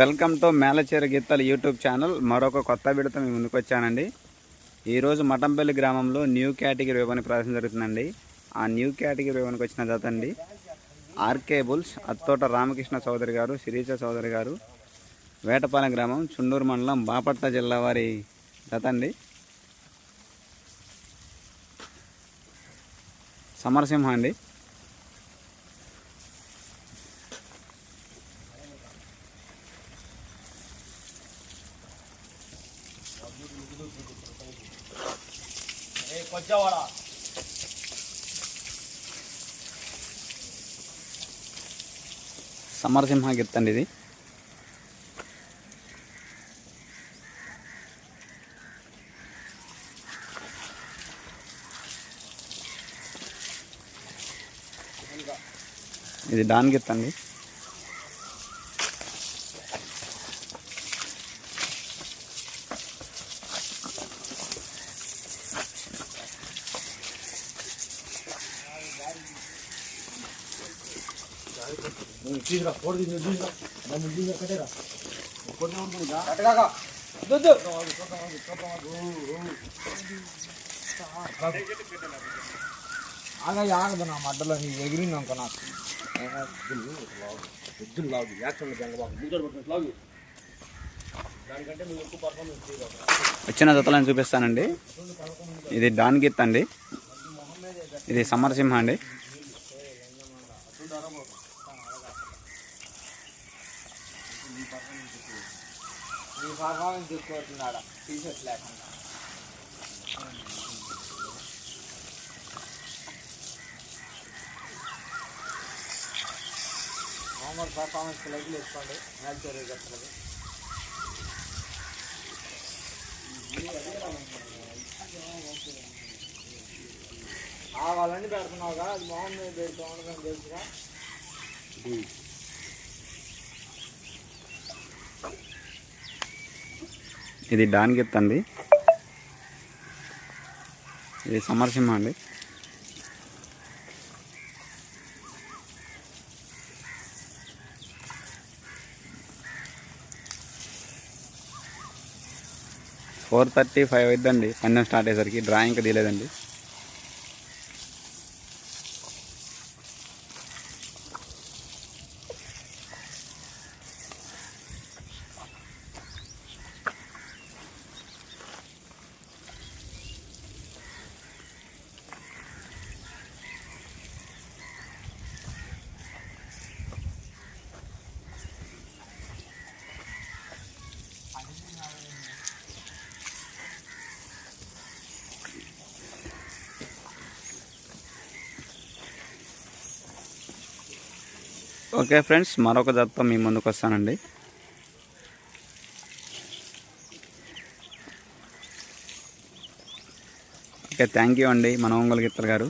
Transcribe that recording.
Welcome to మేలచేర గీతాలు YouTube channel. మరొక కొత్త విడత మేము ముందుకు వచ్చానండి. ఈరోజు మటంపల్లి గ్రామంలో న్యూ కేటగిరీ వివరణ ప్రదర్శన జరుగుతుందండి. ఆ న్యూ కేటగిరీ వివరణకు వచ్చిన జత అండి ఆర్కే బుల్స్ అత్తోట రామకృష్ణ చౌదరి గారు శిరీష చౌదరి గారు వేటపాలెం గ్రామం చుండూరు మండలం బాపట్ల జిల్లా వారి జత అండి. సమరసింహ అండి. సమరసింహ గిత్తండి ఇది. ఇది డాన్ గిత్తండి. తీసుకురా ఫోటో తీసుకురా తీసుకురా మమ్మల్ని తీసుకురా కట్టేరా ఆగా ఆగదు నా మడ్డలో నీ ఎగిరిందనుకో నాకు ఎద్దులు లాగు లాగు వచ్చిన జతలను చూపిస్తానండి. ఇది డాన్ గిత్ అండి. ఇది సమరసింహ అండి. ఈ పర్ఫార్మెన్స్ ఎక్కువ టీ షర్ట్ లేకుండా మామూలు పర్ఫార్మెన్స్ లైట్లు వేసుకోండి మ్యాచ్ చెప్తుంది వాళ్ళని పెడుతున్నావుగా అది మామూలు మీద పెడుతున్నావు తెలుసుగా ఇది డాన్ గిత్ అండి. ఇది సమరసింహ అండి. ఫోర్ థర్టీ ఫైవ్ అవుతుందండి పందెం స్టార్ట్ అయ్యేసరికి. డ్రాయింగ్ తీయలేదండి. ఓకే ఫ్రెండ్స్ మరొక జతతో మీ ముందుకు వస్తానండి. ఓకే థ్యాంక్ యూ అండి మన ఒంగోలు గారు.